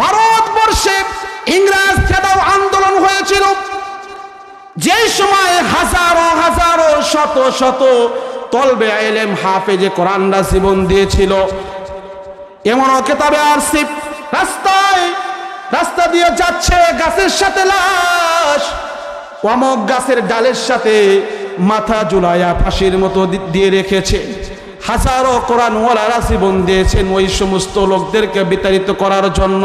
ভারতবর্ষে ইংরেজ খেদাও আন্দোলন হয়েছিল। যে সময় হাজারো হাজারো, শত শত তলবে এলেম হাফেজে কোরআনরা জীবন দিয়েছিল। এমনও কেতাবে আর আসছি রাস্তায় রাস্তা দিয়ে যাচ্ছে গাছের সাথে লাশ। অমক গাছের ডালের সাথে মাথা জুলাইয়া ফাঁসির মতো দিয়ে রেখেছে। হাজারো কোরআন ওয়ালারা জীবন দিয়েছেন ওই সমস্ত লোকদেরকে বিতাড়িত করার জন্য।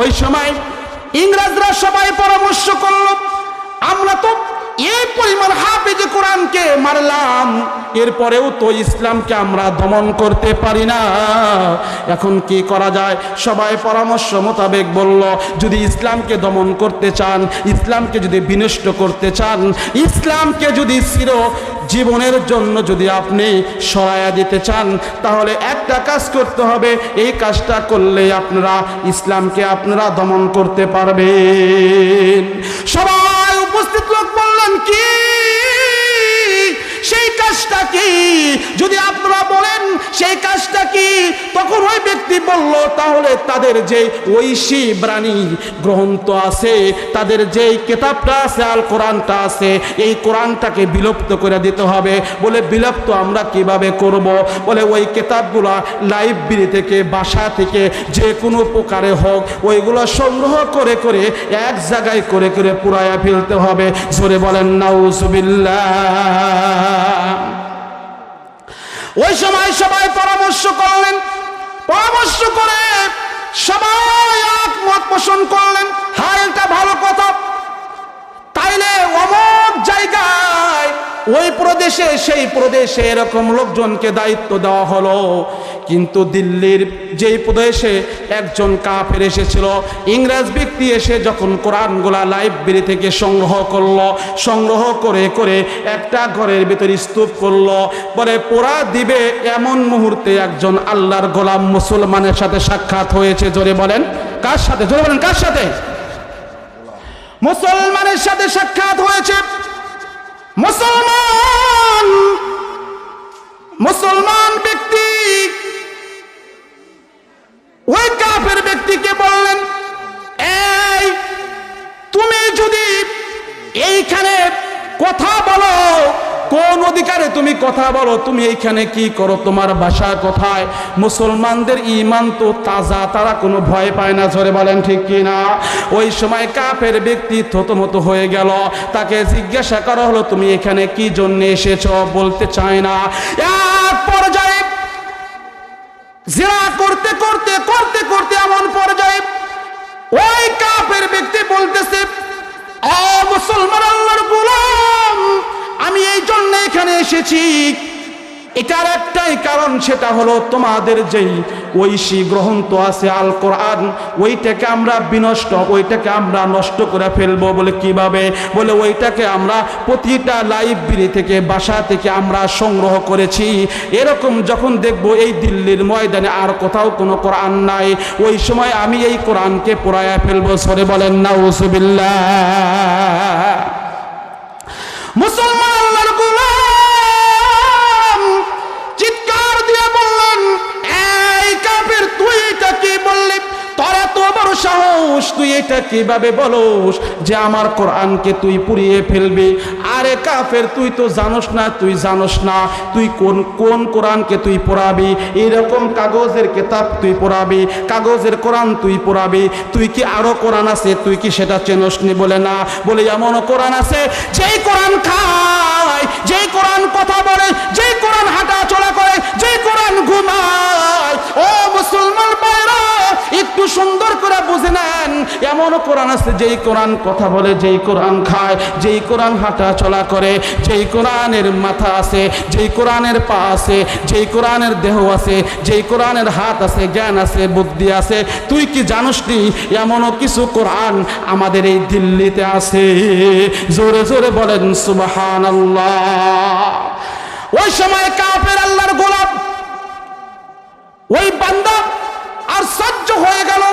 ওই সময় ইংরেজরা সবাই পরামর্শ করল, আমরা তো এই পরিমাণ হাফেজ কোরআনকে মারলাম, এরপরেও তো ইসলামকে আমরা দমন করতে পারি না। এখন কি করা যায়? সবাই পরামর্শ মোতাবেক বলল, যদি ইসলামকে দমন করতে চান, ইসলামকে যদি বিনষ্ট করতে চান, ইসলামকে যদি চির জীবনের জন্য যদি আপনি সরাইয়া দিতে চান, তাহলে একটা কাজ করতে হবে। এই কাজটা করলে আপনারা ইসলামকে আপনারা দমন করতে পারবেন। সবাই কি? সেই কাজটা কি? যদি আপনারা বলেন, সেই কাজটা কি? তখন ওই ব্যক্তি বলল, তাহলে তাদের যে ঐশী ব্রাণী গ্রন্থ আছে, তাদের যেই কেতাবটা আছে, আল কোরআনটা আছে, এই কোরআনটাকে বিলুপ্ত করে দিতে হবে। বলে, বিলুপ্ত আমরা কীভাবে করব? বলে, ওই কেতাবগুলা লাইব্রেরি থেকে, বাসা থেকে, যে কোনো প্রকারে হোক, ওইগুলো সংগ্রহ করে করে এক জায়গায় করে করে পুরায়া ফেলতে হবে। জোরে বলেন, নাউজুবিল্লাহ। ওই সময় সবাই পরামর্শ করলেন। পরামর্শ করে সবাই একমত পোষণ করলেন হ্যাঁ ভালো কথা। তাইলে অমুক জায়গায় ওই প্রদেশে, সেই প্রদেশে এরকম লোকজনকে দায়িত্ব দেওয়া হলো। কিন্তু দিল্লির যেই প্রদেশে একজন কাফের এসেছিল, ইংরেজ ব্যক্তি এসে যখন কোরআনগুলা লাইব্রেরি থেকে সংগ্রহ করল, সংগ্রহ করে করে একটা ঘরের ভিতর স্তূপ করল, পরে পোড়া দিবে এমন মুহূর্তে একজন আল্লাহর গোলাম মুসলমানের সাথে সাক্ষাৎ হয়েছে। জোরে বলেন, কার সাথে? জোরে বলেন, কার সাথে? মুসলমানের সাথে সাক্ষাৎ হয়েছে। মুসলমান মুসলমান ব্যক্তি ওই কাফের ব্যক্তিকে বললেন এই তুমি যদি এইখানে কথা বলো কোন অধিকারে তুমি কথা বলো? তুমি এইখানে কি করো? তোমার বাসা কোথায়? মুসলমানদের ইমান তো তাজা, তারা কোনো ভয় পায় না ঝরে বলেন ঠিক কি না ওই সময় কাফের ব্যক্তি থতমত হয়ে গেল। তাকে জিজ্ঞাসা করা হলো, তুমি এখানে কি জন্য এসেছ? বলতে চায় না। এক পর্যায়ে জেরা করতে করতে করতে করতে এমন পর্যায়ে ওই কাফের ব্যক্তি বলতেছে ও মুসলমান আল্লাহর গোলাম আমি এই জন্য এখানে এসেছি। এটার একটাই কারণ সেটা হলো তোমাদের যেই ঐশী গ্রন্থ আছে আল কোরআন ওইটাকে আমরা বিনষ্ট, ওইটাকে আমরা নষ্ট করে ফেলব বলে কীভাবে? বলে ওইটাকে আমরা প্রতিটা লাইব্রেরি থেকে, বাসা থেকে আমরা সংগ্রহ করেছি। এরকম যখন দেখব এই দিল্লির ময়দানে আর কোথাও কোনো কোরআন নাই, ওই সময় আমি এই কোরআনকে পোড়ায়া ফেলব। সরে বলেন, নাউজুবিল্লাহ। মুসলমান চিৎকার দিয়ে বললেন তুই তোর সাহস, তুই এটা কীভাবে বলস যে আমার কোরআনকে তুই পুড়িয়ে ফেলবি? কাফের, তুই তো জানোস না, তুই জানোস না। তুই কোন কোন কোরআনকে তুই পড়াবি? এরকম কাগজের কেতাব তুই পড়াবি, কাগজের কোরআন তুই পড়াবি। তুই কি আরও কোরআন আছে? তুই কি সেটা চেনস নি বলে না? বলে এমনও কোরআন আছে, যেই কোরআন খায়, যেই কোরআন কথা বলে, যেই কোরআন হাঁটা চলা করে, যেই কোরআন ঘুমায়। ও মুসলমান একটু সুন্দর করে বুঝে নেন। এমন কোরআন আছে, যেই কোরআন কথা বলে, যেই কোরআন খায়, যেই কোরআন হাঁটা চলা করে, যেই কোরআনের মাথা আছে, যেই কোরআনের পা আছে, যেই কোরআনের দেহ আছে, যেই কোরআনের হাত আছে, জ্ঞান আছে, বুদ্ধি আছে। তুই কি জানোস নি, এমনও কিছু কোরআন আমাদের এই দিল্লিতে আছে। জোরে জোরে বলেন সুবাহান ওই সময় কাফের আল্লাহর গোলাপ ওই বান্দা আর সহ্য হয়ে গেল।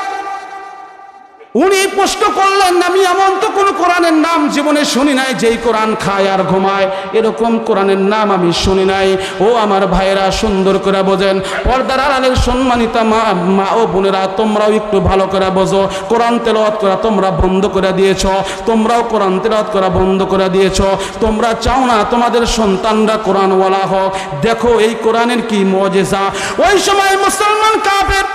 উনি প্রশ্ন করলেন, আমি এমন তো কোন কোরআনের নাম জীবনে শুনি নাই যেই কোরআন খায় আর ঘুমায়। এরকম কোরআনের নাম আমি শুনি নাই। ও আমার ভাইয়েরা, সুন্দর করে বোঝেন। পর্দার আড়ালের সম্মানিতা মা মা ও বোনেরা, তোমরাও একটু ভালো করে বোঝো। কোরআন তেলাওয়াত করা তোমরা বন্ধ করে দিয়েছ। তোমরাও কোরআন তেলাওয়াত করা বন্ধ করে দিয়েছ। তোমরা চাও না তোমাদের সন্তানরা কোরআনওয়ালা হোক। দেখো এই কোরআনের কি মজেজা। ওই সময় মুসলমান কাফের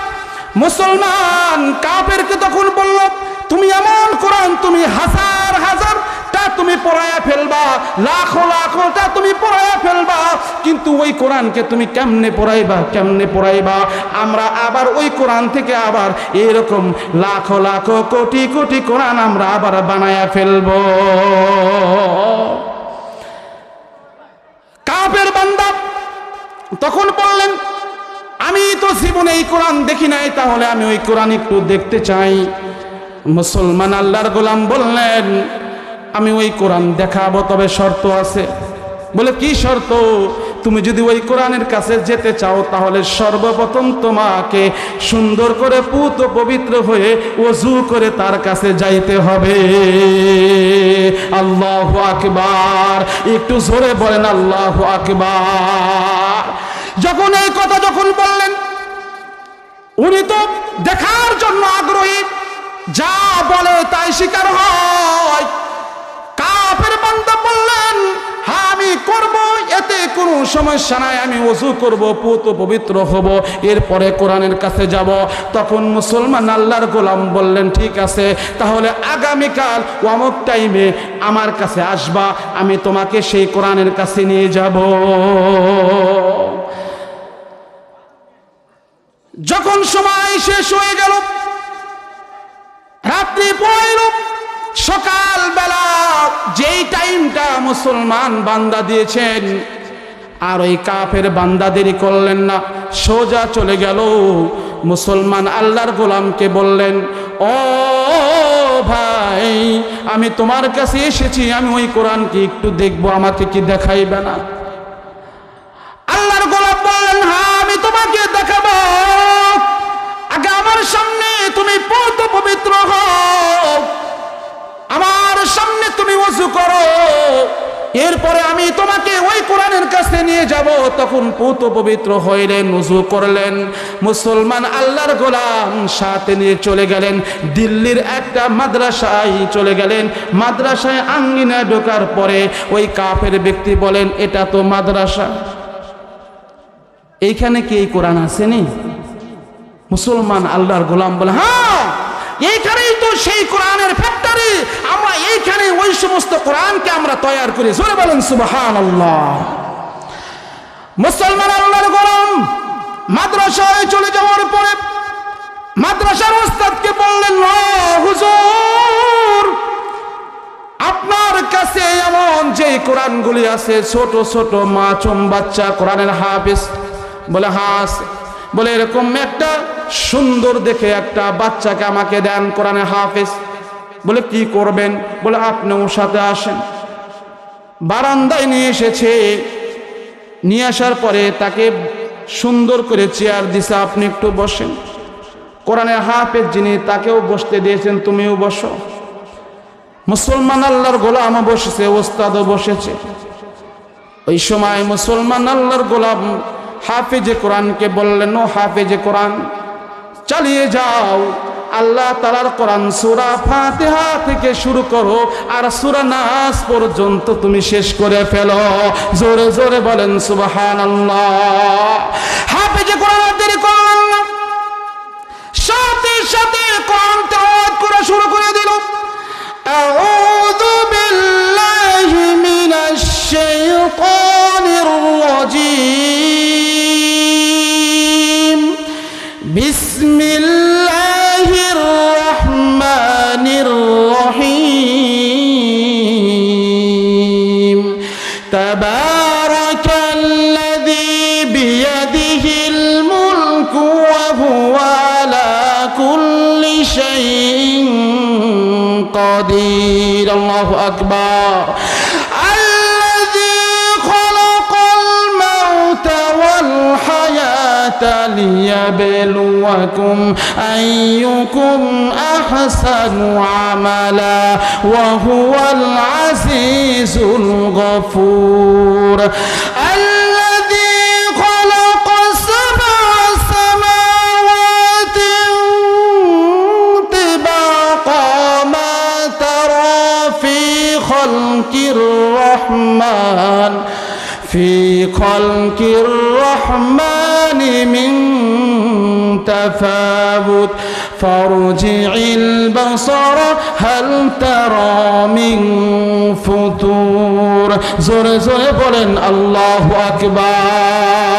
মুসলমান কাফেরকে তখন বলল, তুমি এমন কোরআন, তুমি হাজার হাজার তুমি পড়ায়া ফেলবা, লাখো লাখোটা তুমি পড়ায়া ফেলবা, কিন্তু ওই কোরআনকে তুমি কেমনে পড়াইবা কেমনে পড়াইবা? আমরা আবার ওই কোরআন থেকে আবার এরকম লাখো লাখো, কোটি কোটি কোরআন আমরা আবার বানায়া ফেলব। কাপের বান্দা তখন বললেন আমি তো জীবনে এই কোরআন দেখি নাই, তাহলে আমি ওই কোরআন একটু দেখতে চাই। মুসলমান আল্লাহর গোলাম বললেন, আমি ওই কোরআন দেখাবো, তবে শর্ত আছে। বলে, কি শর্ত? তুমি যদি ওই কোরআনের কাছে যেতে চাও, তাহলে সর্বপ্রথম তোমাকে সুন্দর করে পুত পবিত্র হয়ে ওযু করে তার কাছে যাইতে হবে। আল্লাহ আকবার। একটু জোরে বলেন, আল্লাহ আকবার। যখন এই কথা যখন বললেন, উনি তো দেখার জন্য আগ্রহী। যা বলে তাই স্বীকার হয়। কাফের বান্দা বললেন হ্যাঁ আমি করব, এতে কোনো সমস্যা নাই, আমি ওযু করব, পুত পবিত্র হব, এরপরে কোরআনের কাছে যাব। তখন মুসলমান আল্লাহর গোলাম বললেন, ঠিক আছে, তাহলে আগামীকাল অমুক টাইমে আমার কাছে আসবা, আমি তোমাকে সেই কোরআনের কাছে নিয়ে যাব। যখন সময় শেষ হয়ে গেল, রাত্রি পড়ল সকাল বেলা যেই টাইমটা মুসলমান বান্দা দিয়েছেন, আর ওই কাফের বান্দা দেরি করলেন না, সোজা চলে গেল। মুসলমান আল্লাহর গোলামকে বললেন, ও ভাই, আমি তোমার কাছে এসেছি, আমি ওই কোরআনকে একটু দেখব, আমাকে কি দেখাইবে না? আমার সামনে তুমি পৌত পবিত্র হও। আমার সামনে তুমি ওযু করো। এরপরে আমি তোমাকে ওই কোরআনের কাছে নিয়ে যাব। তখন পৌত পবিত্র হইলেন উজু করলেন। মুসলমান আল্লাহর গোলাম সাথে নিয়ে চলে গেলেন। দিল্লির একটা মাদ্রাসায় চলে গেলেন। মাদ্রাসায় আঙ্গিনা ঢোকার পরে ওই কাফের ব্যক্তি বলেন, এটা তো মাদ্রাসা। এইখানে কি এই কোরআন আসেনি? মুসলমান আল্লাহর গোলাম বলে হ্যাঁ এইখানেই তো সেই কোরআনের ফ্যাক্টরি আমরা এইখানে ওই সমস্ত কোরআনকে আমরা তৈরি করি। জোরে বলেন সুবহান আল্লাহ মুসলমান আল্লাহর গোলাম মাদ্রাসায় চলে যাওয়ার পরে মাদ্রাসার ওস্তাদকে বললেন "না, হুজুর আপনার কাছে এমন যে কোরআনগুলি আছে ছোট ছোট মা মাছুম বাচ্চা কোরআনের হাফিজ বলে হাস বলে, এরকম একটা সুন্দর দেখে একটা বাচ্চাকে আমাকে দেন কোরআনের হাফেজ। বলে, কি করবেন? বলে আপনি ওর সাথে আসেন। বারান্দায় নিয়ে এসেছে। নিয়ে আসার পরে তাকে সুন্দর করে চেয়ার দিছে, আপনি একটু বসেন। কোরআনের হাফেজ যিনি, তাকেও বসতে দিয়েছেন, তুমিও বসো। মুসলমান আল্লাহর গোলাম বসেছে, ওস্তাদও বসেছে। ওই সময় মুসলমান আল্লাহর গোলাম হাফেজে কোরআনকে বললেন, ও হাফেজে কোরআন, চালিয়ে যাও। আল্লাহ তালার কোরআন সুরা ফাতেহা থেকে শুরু করো আর সুরা নাস পর্যন্ত তুমি শেষ করে ফেলো। জোরে জোরে বলেন সুবাহান আল্লাহ হাফেজে কোরআন দেরি করলেন সাথে সাথে কোরআন তেলাওয়াত করা শুরু করে দিল। আউযু বিল্লাহি মিনাশ শাইতানির রাজিম। تبارك الذي بيده الملك وهو على كل شيء قدير. الله أكبر. ليبلوكم أيكم أحسن عملا وهو العزيز الغفور الرحمن في خلق الرحمن تفاوت فارجع البصر هل ترى من فتور زر زر بولن الله أكبر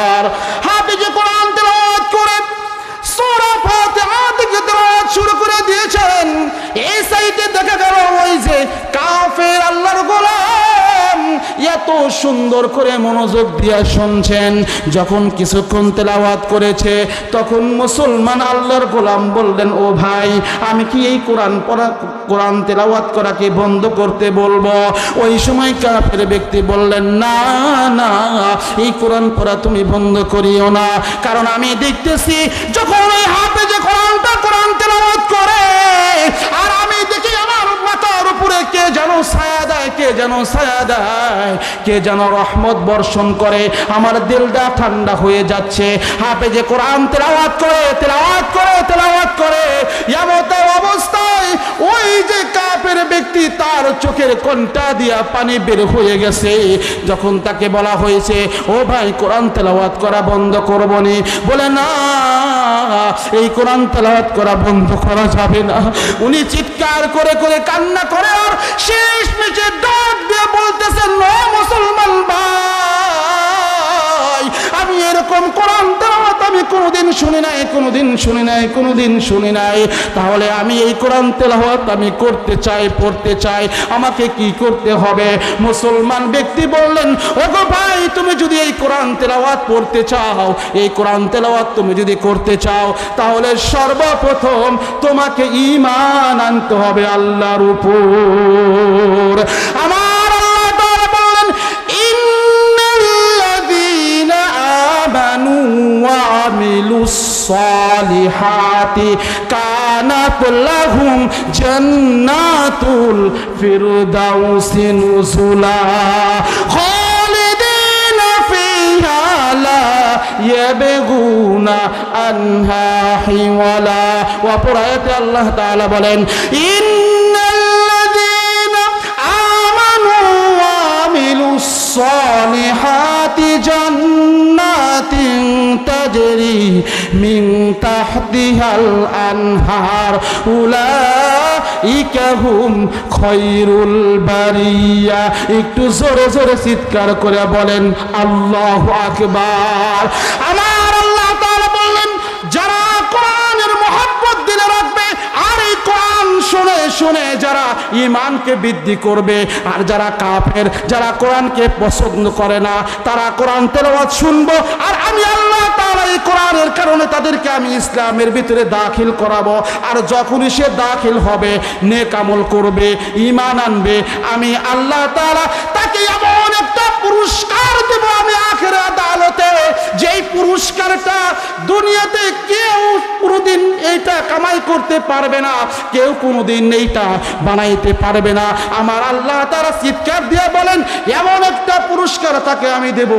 সুন্দর করে মনোযোগ দিয়া শুনছেন। যখন কিছুক্ষণ তেলাওয়াত করেছে, তখন মুসলমান আল্লাহর গোলাম বললেন, ও ভাই, আমি কি এই কোরআন পড়া, কোরআন তেলাওয়াত করাকে বন্ধ করতে বলব? ওই সময় কাফের ব্যক্তি বললেন, না না, এই কোরআন পড়া তুমি বন্ধ করিও না। কারণ আমি দেখতেছি, যখন ওই হাতে যে কে যেন ছায়া দেয়, কে যেন ছায়া দেয়, কে যেন রহমত বর্ষণ করে। আমার দিলটা ঠান্ডা হয়ে যাচ্ছে। হাফে যে কোরআন তেলাওয়াত করে তেলাওয়াত করে তেলাওয়াত করে। এমত অবস্থায় ওই যে কাপের ব্যক্তি তার চোখের কোনটা দিয়া পানি বের হয়ে গেছে। যখন তাকে বলা হয়েছে, ও ভাই, কোরআন তেলাওয়াত করা বন্ধ করবনি বলে, না। এই কোরআন তেলাওয়াত করা বন্ধ করা যাবে না। উনি চিৎকার করে করে কান্না করে আর শেষ মেচে ডাক দিয়ে বলতেছেন মুসলমান ভাই! আমি এরকম কোরআন তেলাওয়াত আমি কোনোদিন শুনি নাই, কোনোদিন শুনি নাই, কোনোদিন শুনি নাই। তাহলে আমি এই কোরআন তেলাওয়াত আমি করতে চাই, পড়তে চাই। আমাকে কি করতে হবে? মুসলমান ব্যক্তি বললেন, ওগো ভাই, তুমি যদি এই কোরআন তেলাওয়াত পড়তে চাও, এই কোরআন তেলাওয়াত তুমি যদি করতে চাও, তাহলে সর্বপ্রথম তোমাকে ঈমান আনতে হবে আল্লাহর উপর। আমার জান্নাতি কানাতুল্লাহুম জান্নাতুল ফিরদাউসি নুজুলা। খালিদিনা ফিহা লা ইয়াবগুনা আনহা হিওয়ালা। ওয়া পরায়াতে আল্লাহ তাআলা বলেন, ইন্নাল্লাযীনা আমানু ওয়া সালিহাতি জান্নাতিন তাজরি মিং তাহদিহাল আনহার উলা ইকাহুম খৈরুল বারিয়া। একটু জোরে জোরে চিৎকার করে বলেন, আল্লাহ আকবার। আমার শুনে যারা ইমানকে বৃদ্ধি করবে, আর যারা কাফের, যারা কোরআনকে পছন্দ করে না, তারা কোরআন তেলাওয়াত শুনব, আর আমি আল্লাহ তাআলা এই কোরআনের কারণে তাদেরকে আমি ইসলামের ভিতরে দাখিল করাবো। আর যখনই সে দাখিল হবে, নেক আমল করবে ইমান আনবে, আমি আল্লাহ তাআলা তাকে এমন একটা পুরস্কার দেব আমি আখের আদালতে। যেই পুরস্কারটা দুনিয়াতে কেউ কোনোদিন এইটা কামাই করতে পারবে না, কেউ কোনোদিন এইটা বানাইতে পারবে না। আমার আল্লাহ তারা চিৎকার দিয়ে বলেন, এমন একটা পুরস্কার তাকে আমি দেব,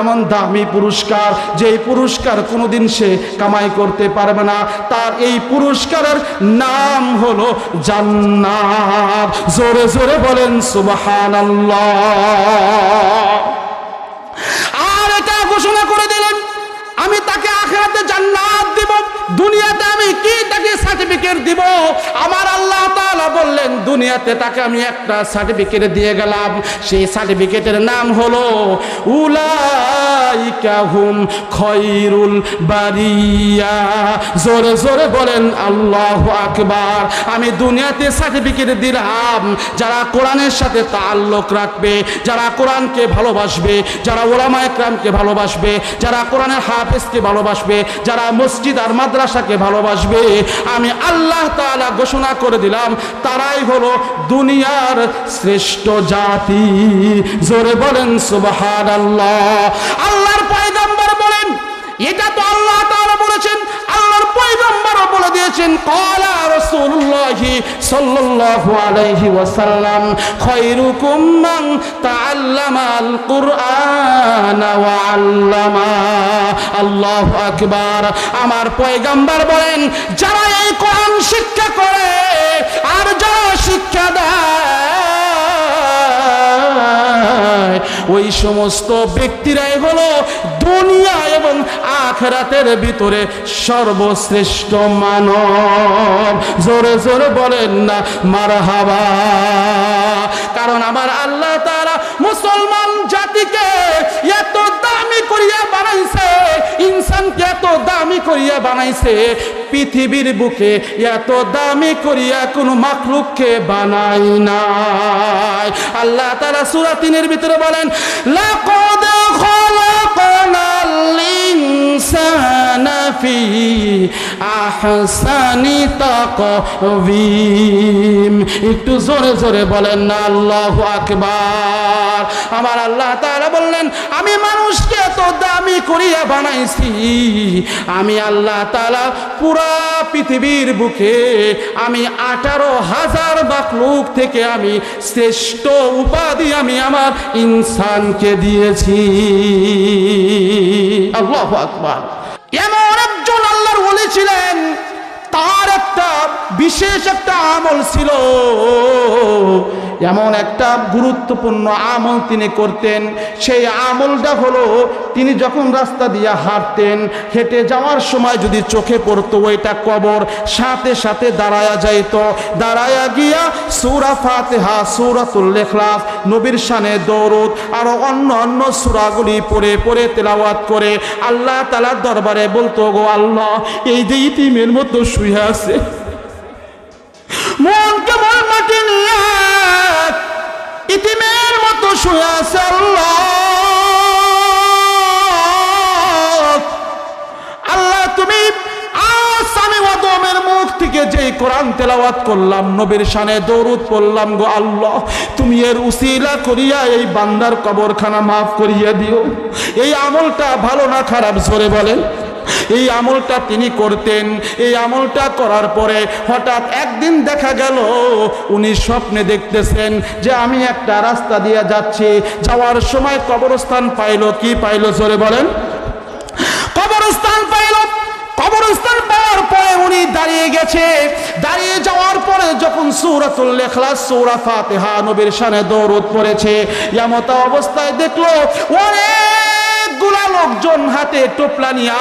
এমন দামি পুরস্কার, যেই পুরস্কার কোনোদিন সে কামাই করতে পারবে না। তার এই পুরস্কারের নাম হলো জান্নাত। জোরে জোরে বলেন, সুবহানাল্লাহ। আর এটা ঘোষণা করে দিলেন, আমি তাকে আখেরাতে জান্নাত দিব, দুনিয়াতে আমি কি তাকে সার্টিফিকেট দিব? আমার বললেন দুনিয়াতে তাকে আমি একটা সার্টিফিকেট দিয়ে গেলাম। সেই সার্টিফিকেটের নাম হলো, উলাইকা হুম খৈরুল বারিয়া। জোরে জোরে বলেন, আল্লাহ আকবার। আমি দুনিয়াতে সার্টিফিকেট দিলাম। যারা কোরআনের সাথে তাল্লুক রাখবে, যারা কোরআনকে ভালোবাসবে, যারা ওলামা একরামকে ভালোবাসবে, যারা কোরআনের হাফেজকে ভালোবাসবে, যারা মসজিদ আর মাদ্রাসাকে ভালোবাসবে, আমি আল্লাহ তাআলা ঘোষণা করে দিলাম তারাই হলো দুনিয়ার শ্রেষ্ঠ জাতি। জোরে বলেন সুবহানাল্লাহ। আল্লাহর পয়গম্বর বলেন, এটা তো আল্লাহ তাআলা বলেছেন, আল্লাহর পয়গম্বরও বলে দিয়েছেন, ক্বালা রাসূলুল্লাহি সাল্লাল্লাহু আলাইহি ওয়াসাল্লাম, খায়রুকুম মান তাআল্লামাল কুরআন ওয়া আল্লামা। আল্লাহু আকবার। আমার পয়গম্বর বলেন, যারা এই কোরআন শিক্ষা করে শিক্ষা দেয়। ওই সমস্ত ব্যক্তিরাই হলো দুনিয়া এবং আখরাতের ভিতরে সর্বশ্রেষ্ঠ মানব। জোরে জোরে বলেন না, মারহাবা। কারণ আমার আল্লাহ তারা মুসলমান জাতিকে এত দামি করিয়া বানাইছে, ইনসানকে এত দামি করিয়া বানাইছে, পৃথিবীর বুকে এত দামি করিয়া কোনো মাখলুককে বানাই নাই। আল্লাহ তারা সুরাতিনের ভিতরে বলেন, লাকদ খলাকনাল ইনসানা ফি আহসানি তাকবীম একটু জোরে জোরে বলেন না, আল্লাহু আকবার। আমার আল্লাহ তাআলা বললেন, আমি মানুষকে এত দামি করিয়া বানাইছি। আমি আল্লাহ তাআলা পুরা পৃথিবীর বুকে আমি আঠারো হাজার বাকলুক থেকে আমি শ্রেষ্ঠ উপাধি আমি আমার ইনসানকে দিয়েছি। আল্লাহ আকবার। এমন একজন আল্লাহর বলেছিলেন ছিলেন তার একটা বিশেষ একটা আমল ছিল। এমন একটা গুরুত্বপূর্ণ আমল তিনি করতেন। সেই আমলটা হলো, তিনি যখন রাস্তা দিয়ে হাঁটতেন, হেঁটে যাওয়ার সময় যদি চোখে পড়তো, ওইটা কবর, সাথে সাথে দাঁড়ায়া যাইত। দাঁড়ায়া গিয়া সৌরা ফাতেহা, সৌরাতুল লেখলাস নবীর শানে দৌরদ, আরও অন্য অন্য সুরাগুলি পড়ে পড়ে তেলাওয়াত করে। আল্লাহ তালার দরবারে বলতো গো আল্লাহ, এই যে ইতিমের মতো শুয়ে আছে। মন কেমন মাটি নিয়ে ইতিমের মতো শুয়ে আছে আল্লাহ। তুমি মুখ থেকে কোরআন তেলাওয়াত করলাম, নবীর আল্লাহ, তুমি এর করিয়া এই বান্দার কবরখানা মাফ করিয়া দিও। এই আমলটা ভালো না খারাপ, জোরে বলেন। এই আমলটা তিনি করতেন, এই আমলটা করার পরে হঠাৎ একদিন দেখা গেল, উনি স্বপ্নে দেখতেছেন যে আমি একটা রাস্তা দিয়ে যাচ্ছি, যাওয়ার সময় কবরস্থান পাইলো কি পাইলো জোরে বলেন? কবরস্থান পাইল। কবরস্থান পাওয়ার পরে উনি দাঁড়িয়ে গেছে। দাঁড়িয়ে যাওয়ার পরে যখন সূরাতুল ইখলাস, সূরা ফাতিহা, নবীর শানে দৌরদ পড়েছে এমতা অবস্থায় দেখল অনেকগুলা লোকজন হাতে টোপলা নিয়া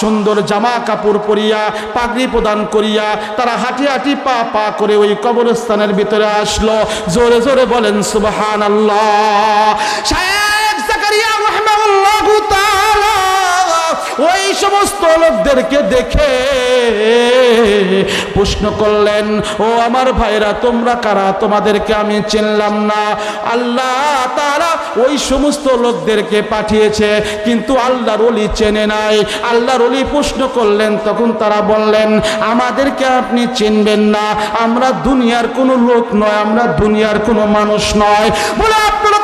সুন্দর জামা কাপড় পরিয়া পাগড়ি প্রদান করিয়া তারা হাঁটি হাঁটি পা পা করে ওই কবরস্থানের ভিতরে আসলো। জোরে জোরে বলেন সুবহান আল্লাহ সাহেব জাকারিয়া রহমাউল্লাহ ওই সমস্ত লোকদেরকে দেখে প্রশ্ন করলেন, ও আমার ভাইরা, তোমরা কারা? তোমাদেরকে আমি চিনলাম না। আল্লাহ তারা ওই সমস্ত লোকদেরকে পাঠিয়েছে, কিন্তু আল্লাহর অলি চেনে নাই। আল্লাহর অলি প্রশ্ন করলেন, তখন তারা বললেন, আমাদেরকে আপনি চিনবেন না। আমরা দুনিয়ার কোনো লোক নয়, আমরা দুনিয়ার কোনো মানুষ নয়। বলে, আপনারা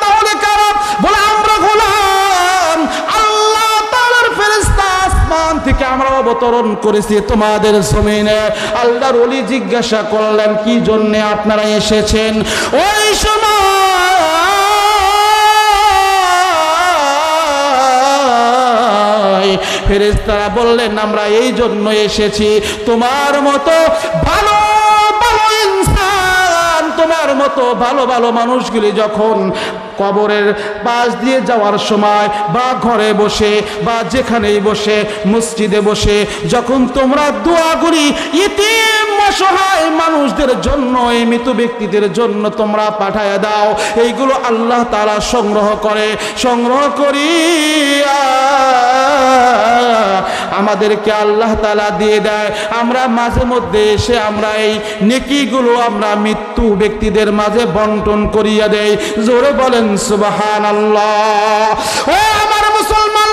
থেকে আমরা অবতরণ করেছি তোমাদের জমিনে। আল্লাহর ওলি জিজ্ঞাসা করলেন, কি জন্যে আপনারা এসেছেন? ওই সময় ফেরেস্তারা বললেন, আমরা এই জন্য এসেছি। তোমার মতো ভালো মতো ভালো ভালো মানুষগুলি যখন কবরের পাশ দিয়ে যাওয়ার সময় বা ঘরে বসে বা যেখানেই বসে, মসজিদে বসে, যখন তোমরা দোয়া করি ইতিম অসহায় মানুষদের জন্য মৃত ব্যক্তিদের জন্য তোমরা পাঠায় দাও। এইগুলো আল্লাহ তারা সংগ্রহ করে, সংগ্রহ আমাদেরকে আল্লাহ তালা দিয়ে দেয়। আমরা মাঝে মধ্যে এসে আমরা এই নেকিগুলো আমরা মৃত্যু ব্যক্তিদের মাঝে বন্টন করিয়া দেই। জোরে বলেন সুবাহান আল্লাহ ও আমার মুসলমান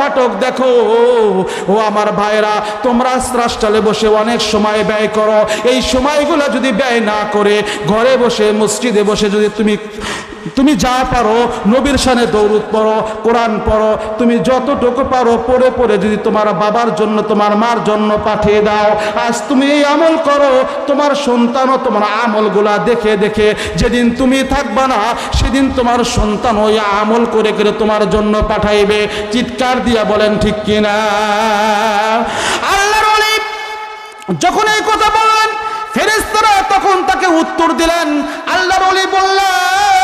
ফাটক দেখো। ও আমার ভাইরা তোমরা স্রাষ্টালে বসে অনেক সময় ব্যয় করো। এই সময়গুলো যদি ব্যয় না করে, ঘরে বসে, মসজিদে বসে যদি তুমি তুমি যা পারো, নবীর সানে দৌড় পড়ো, কোরআন পড়ো, তুমি যতটুকু পারো, পড়ে পড়ে যদি তোমার বাবার জন্য, তোমার মার জন্য পাঠিয়ে দাও। আজ তুমি এই আমল করো, তোমার সন্তানও তোমার আমলগুলা দেখে দেখে, যেদিন তুমি থাকবা না, সেদিন তোমার সন্তান ওই আমল করে করে তোমার জন্য পাঠাইবে। চিৎকার দিয়া বলেন, ঠিক কিনা? আল্লাহর ওলি যখন এই কথা বললেন ফেরেস্তারা তখন তাকে উত্তর দিলেন, আল্লাহর বললেন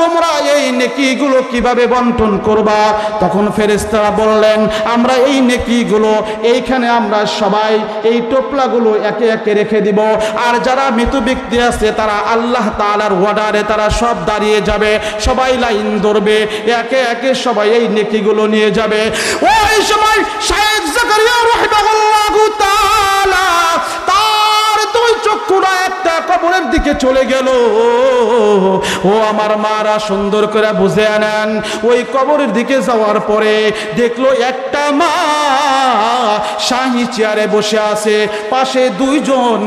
তোমরা এই নেকিগুলো কীভাবে বন্টন করবা? তখন ফেরেস্তারা বললেন, আমরা এই নেকিগুলো এইখানে আমরা সবাই এই টোপলাগুলো একে একে রেখে দিব। আর যারা মৃত ব্যক্তি আছে, তারা আল্লাহ তাআলার ওয়ার্ডারে তারা সব দাঁড়িয়ে যাবে। সবাই লাইন ধরবে, একে একে সবাই এই নেকিগুলো নিয়ে যাবে। ওই সময় শায়েখ জাকারিয়া রাহিমাহুল্লাহু তাআলা দুই চক্ষুরা একটা কবরের দিকে চলে গেল। ও আমার মারা সুন্দর করে বুঝে আনেন, ওই কবরের দিকে যাওয়ার পরে দেখল একটা মা শাহি চেয়ারে বসে আছে, পাশে দুইজন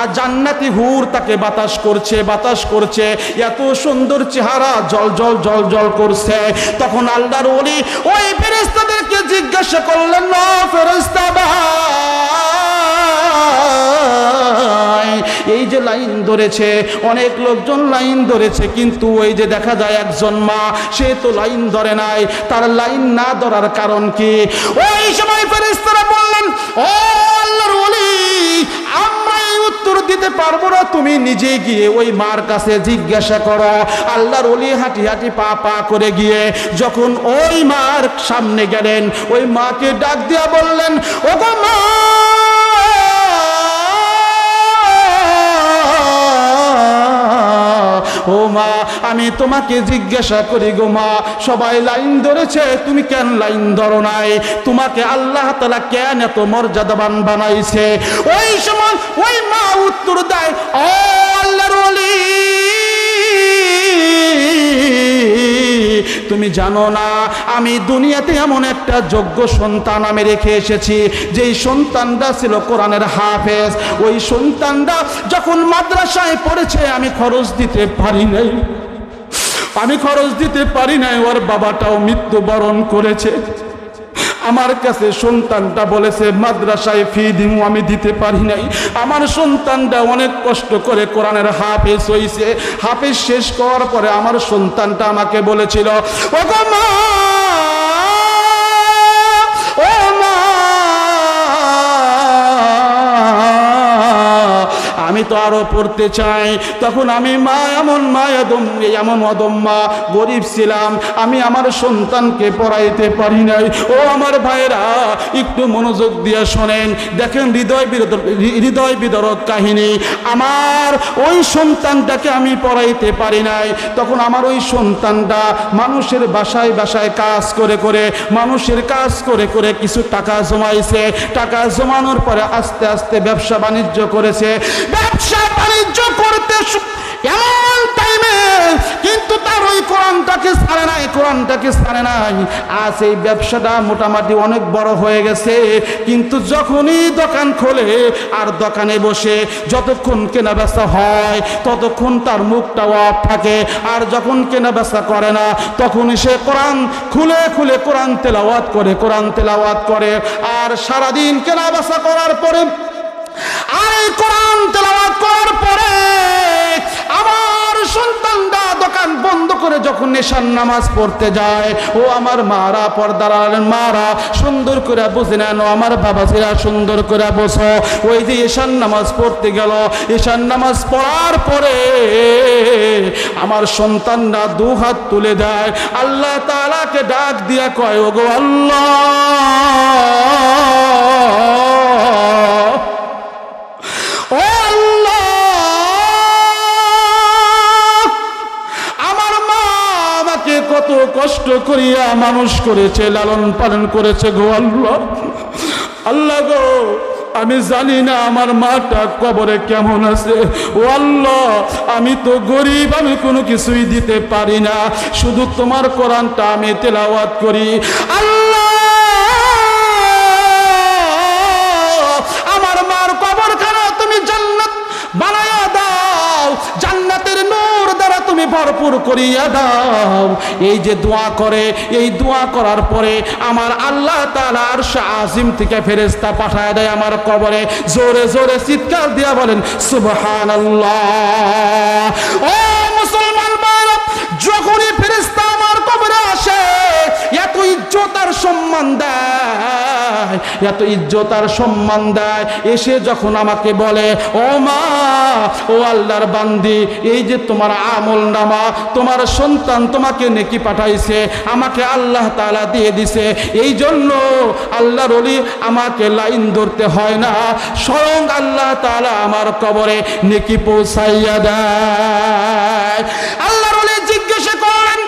আর জান্নাতি হুর তাকে বাতাস করছে বাতাস করছে, এত সুন্দর চেহারা জল জল জল জল করছে। তখন আল্লাহর ওলি ওই ফেরেস্তাদেরকে জিজ্ঞাসা করলেন না ফেরেস্তা ভাই এই যে লাইন ধরেছে, অনেক লোকজন লাইন ধরেছে, কিন্তু ওই যে দেখা যায় একজন মা, সে তো লাইন ধরে নাই। তার লাইন না ধরার কারণ কি? ওই সময় ফেরেস্তারা বললেন, ও আল্লাহর ওলি, আমরা এই উত্তর দিতে পারব না, তুমি নিজে গিয়ে ওই মার কাছে জিজ্ঞাসা করো। আল্লাহর ওলি হাঁটি হাঁটি পা পা করে গিয়ে যখন ওই মার সামনে গেলেন, ওই মাকে ডাক দিয়া বললেন ও গো মা ও মা, আমি তোমাকে জিজ্ঞাসা করি গো মা, সবাই লাইন ধরেছে, তুমি কেন লাইন ধরো নাই? তোমাকে আল্লাহ তালা কেন এত মর্যাদাবান বানাইছে? ওই সময় ওই মা উত্তর দেয়, ও আল্লাহর তুমি জানো না, আমি দুনিয়াতে এমন একটা যোগ্য সন্তান আমি রেখে এসেছি, যেই সন্তানটা ছিল কোরআনের হাফেজ। ওই সন্তানটা যখন মাদ্রাসায় পড়েছে, আমি খরচ দিতে পারি নাই। আমি খরচ দিতে পারি নাই, ওর বাবাটাও মৃত্যুবরণ করেছে। আমার কাছে সন্তানটা বলেছে, মাদ্রাসায় ফি দিমু, আমি দিতে পারি নাই। আমার সন্তানটা অনেক কষ্ট করে কোরআনের হাফেজ হইছে। হাফেজ শেষ করার পরে আমার সন্তানটা আমাকে বলেছিল, ওগো মা আমি তো আরও পড়তে চাই। তখন আমি মা এমন মা এদম এমন অদম্মা গরিব ছিলাম। আমি আমার সন্তানকে পড়াইতে পারি নাই। ও আমার ভাইরা একটু মনোযোগ দিয়ে শোনেন। দেখেন হৃদয় হৃদয় বিদরক কাহিনী। আমার ওই সন্তানটাকে আমি পড়াইতে পারি নাই। তখন আমার ওই সন্তানটা মানুষের বাসায় বাসায় কাজ করে করে, মানুষের কাজ করে করে কিছু টাকা জমাইছে। টাকা জমানোর পরে আস্তে আস্তে ব্যবসা বাণিজ্য করেছে। ব্যবসা বাণিজ্য করতে এমন টাইমে কিন্তু তার ওই কোরআনটাকে ছাড়ে নাই, কোরআনটাকে ছাড়ে নাই। আজ এই ব্যবসাটা মোটামুটি অনেক বড় হয়ে গেছে। কিন্তু যখনই দোকান খোলে আর দোকানে বসে, যতক্ষণ কেনা বেচা হয়, ততক্ষণ তার মুখটা অফ থাকে। আর যখন কেনা বেচা করে না, তখনই সে কোরআন খুলে খুলে কোরআন তেলাওয়াত করে, কোরআন তেলাওয়াত করে। আর সারাদিন কেনা বেচা করার পরে আর এই কোরআন তেলাওয়াত করার পরে আমার সন্তানটা দোকান বন্ধ করে যখন নেশার নামাজ পড়তে যায়, ও আমার মারা, পর্দার মারা, সুন্দর করে বুঝে নেন, ও আমার বাবাজিরা সুন্দর করে বসো ওই যে ঈশান নামাজ পড়তে গেল ঈশান নামাজ পড়ার পরে আমার সন্তানরা দু হাত তুলে দেয়, আল্লাহ তাআলাকে ডাক দিয়া কয় ও গো আল্লাহ! কত কষ্ট করিয়া মানুষ করেছে, লালন পালন করেছে গো আল্লাহ। আল্লাহ গো, আমি জানি না আমার মাটা কবরে কেমন আছে। ও আল্লাহ, আমি তো গরিব, আমি কোনো কিছুই দিতে পারি না। শুধু তোমার কোরআনটা আমি তেলাওয়াত করি। আল্লাহ! ভরপুর করিয়া দাও। এই যে দোয়া করে, এই দোয়া করার পরে আমার আল্লাহ তাআলা আরশ আজিম থেকে ফেরেশতা পাঠায় দেয় আমার কবরে। জোরে জোরে চিৎকার দিয়া বলেন, সুবহানাল্লাহ। ও মুসলমান যখনই ফেরেশতা আমার কবরে আসে এত ইজ্জত আর সম্মান দেয়। এত ইজ্জত আর সম্মান দেয়। এসে যখন আমাকে বলে, ও মা, ও আল্লাহর বান্দি, এই যে তোমার আমল নামা, তোমার সন্তান তোমাকে নেকি পাঠাইছে, আমাকে আল্লাহ তাআলা দিয়ে দিছে, এই জন্য আল্লাহর অলি আমাকে লাইন ধরতে হয় না, স্বয়ং আল্লাহ তাআলা আমার কবরে নেকি পৌঁছাইয়া দেয় আল্লাহর অলি জিজ্ঞাসা করেন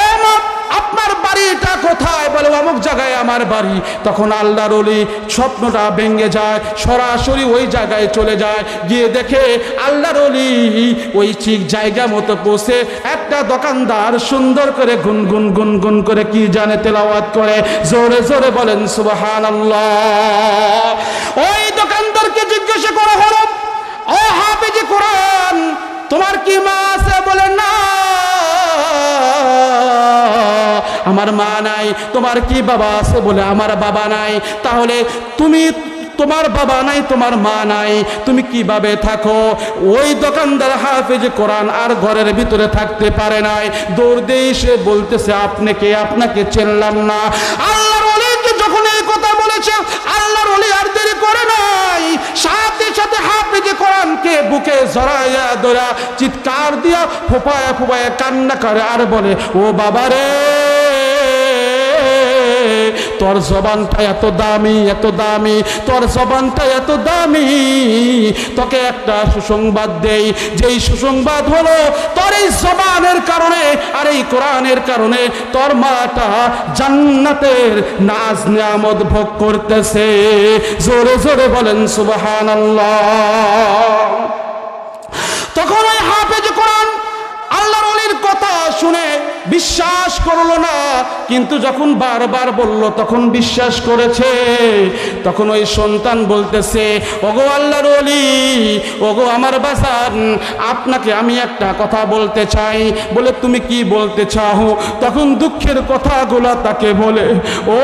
ও মা আপনার বাড়িটা কোথায়? বলে, অমুক জায়গায় আমার বাড়ি। তখন আল্লাহর অলি স্বপ্নটা ভেঙে যায়, সরাসরি ওই জায়গায় চলে যায়। গিয়ে দেখে আল্লাহর অলি ওই ঠিক জায়গা মতো পৌঁছে একটা দোকানদার সুন্দর করে গুনগুন গুনগুন করে কি জানে তেলাওয়াত করে। জোরে জোরে বলেন সুবাহান ওই দোকানদারকে জিজ্ঞাসা করা হলো ও হাফেজি কোরআন, তোমার কি মা আছে? বলে, না। আমার মা নাই, তোমার কি বাবা আছে বলে আমার বাবা নাই? তাহলে তুমি তোমার বাবা নাই, তোমার মা নাই, তুমি কীভাবে থাকো? ওই দোকানদার হাফেজ কোরআন আর ঘরের ভিতরে থাকতে পারে নাই। দৌড় দিয়ে সে বলতেছে আপনাকে আপনাকে চেনলাম না। এই বলেছে, আল্লাহর অলি আর দেরি করে নাই। সাথে সাথে হাফেজে কোরআনকে বুকে জড়াইয়া ধরা, চিৎকার দিয়া ফোপায়া ফোপায়া কান্না করে আর বলে, ও বাবা রে তোর জবানটা এত দামি এত দামি, তোর জবানটা এত দামি। তোকে একটা সুসংবাদ দেই, যেই সুসংবাদ হলো তোর এই জবানের কারণে, আর এই কোরআনের কারণে তোর মাটা জান্নাতের নাজ নিয়ামত ভোগ করতেছে। জোরে জোরে বলেন, সুবহানাল্লাহ। তখন ওই হাফেজ কোরআন আল্লাহর অলির কথা শুনে বিশ্বাস করল না, কিন্তু যখন বারবার বলল, তখন বিশ্বাস করেছে। তখন ওই সন্তান বলতেছে, ওগো আল্লাহর অলি ওগো আমার বাসান, আপনাকে আমি একটা কথা বলতে চাই। বলে, তুমি কি বলতে চাও? তখন দুঃখের কথাগুলো তাকে বলে, ও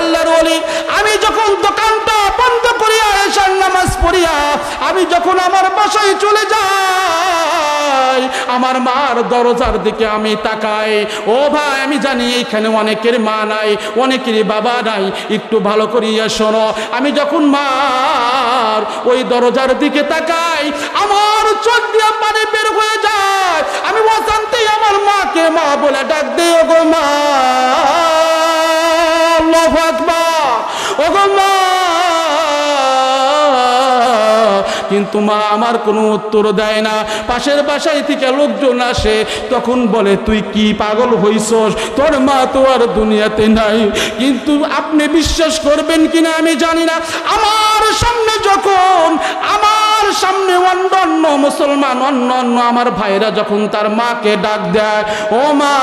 আল্লাহর অলি আমি যখন দোকানটা বন্ধ করিয়া এসার নামাজ পড়িয়া, আমি যখন আমার বাসায় চলে যাই, আমার মার দরজার দিকে আমি তাকাই ও ভাই, আমি জানি এইখানে অনেকের মা নাই, অনেকেরই বাবা নাই। একটু ভালো করিয়া শোনো, আমি যখন মার ওই দরজার দিকে তাকাই, আমার চোখ দিয়ে পানি বের হয়ে যায়। আমি অশান্তি আমার মাকে মা বলে ডাক দিও গো মা, আল্লাহু আকবার ও গো মা কিন্তু মা আমার কোনো উত্তর দেয় না। পাশের বাসায় থেকে লোকজন আসে, তখন বলে, তুই কি পাগল হইছস? তোর মা তো আর দুনিয়াতে নাই। কিন্তু আপনি বিশ্বাস করবেন কিনা আমি জানি না। আমার সামনে যখন আমার সামনে অন্য অন্য মুসলমান, অন্য অন্য আমার ভাইরা যখন তার মাকে ডাক দেয়, ও মা,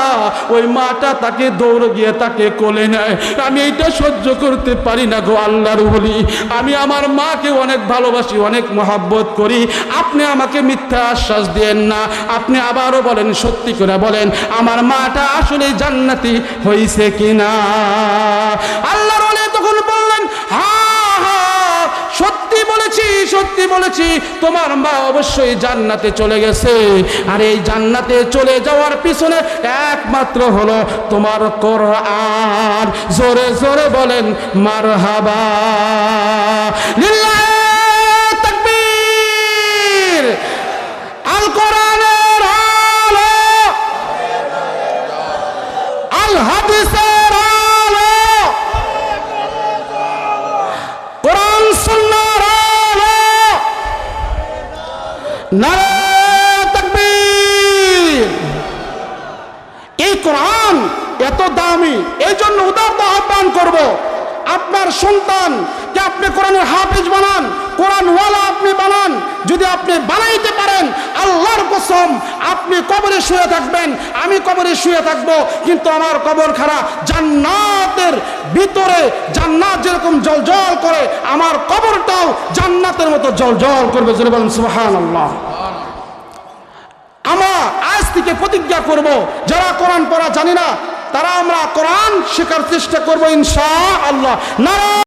ওই মাটা তাকে দৌড় গিয়ে তাকে কোলে নেয়। আমি এইটা সহ্য করতে পারি না গো আল্লাহর বলি আমি আমার মাকে অনেক ভালোবাসি, অনেক মহাব্বত করি। আপনি আমাকে মিথ্যা আশ্বাস দিয়েন না। আপনি আবারও বলেন, সত্যি করে বলেন, আমার মাটা আসলে জান্নাতি হইছে কিনা? আল্লাহর তখন বললেন হা হা সত্যি বলেছি, সত্যি বলেছি, তোমার মা অবশ্যই জান্নাতে চলে গেছে। আর এই জান্নাতে চলে যাওয়ার পিছনে একমাত্র হলো তোমার কোরআন। জোরে জোরে বলেন, মারহাবা। লিল্লাহে কসম, আপনি কবরে শুয়ে থাকবেন, আমি কবরে শুয়ে থাকব, কিন্তু আমার কবর খারা জান্নাতের ভিতরে, জান্নাত যেরকম জল জল করে, আমার কবরটাও জান্নাতের মতো জল জল করবে যদি বলেন, সুবহানাল্লাহ। আমার আজ থেকে প্রতিজ্ঞা করব, যারা কোরআন পড়া জানি না, তারা আমরা কোরআন শেখার চেষ্টা করব ইনশা আল্লাহ নারা